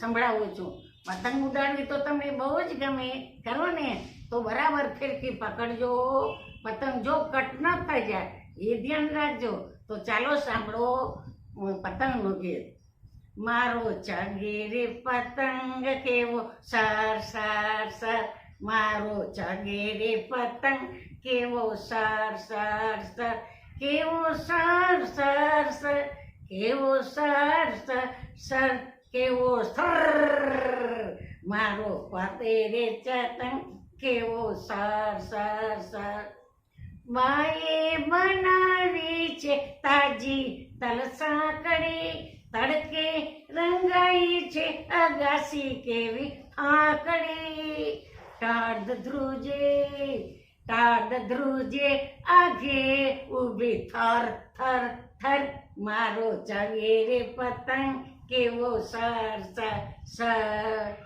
સંભળાવું છું. પતંગ ઉડાડવી તો તમને બહુ જ ગમે. કરો ને, તો બરાબર ફિરકી પકડજો. પતંગ જો કટ ન થઈ જાય, એ ધ્યાન રાખજો. તો ચાલો સાંભળો પતંગનું ગીત મારો ચગીરી પતંગ કેવો? સર સર સર. મારો ચગેરે પતંગ, કેવો સાર, સર સર, કેવો સાર, સર સર, કેવો સાર, સર સર, કેવો સર મારો પતેરે ચતંગ, કેવો સાર સાર, સર. માએ બનાવી છે તાજી તલસાકડી તડકે રંગાઈ છે અગાસી કેવી આકડી. ધ્રુજે ટાઢ ધ્રુજે, આગે ઊભી થર થર થર. મારો ચવેરે પતંગ, કેવો સર સર.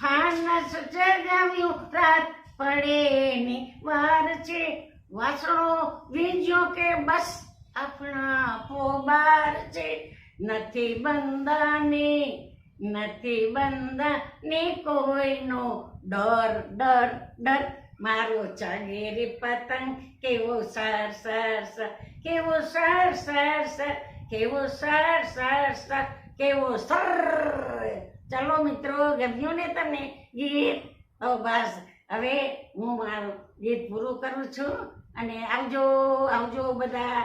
ફાનસ જગાવ્યું, રાત પડે ની વાર છે. વાસણો વીજો કે બસ, આપણા પોબાર છે. નથી બંધાની નથી બંધાની કોઈનો ડર ડર ડર. મારો ચગેરી પતંગ કેવો સર સર સર. કેવો સર સર સર. કેવો સર સર સર. કેવો સર ચલો મિત્રો, ગમ્યું ને તમને ગીત? તો બસ. હવે હું મારું ગીત પૂરું કરું છું અને આવજો આવજો બધા.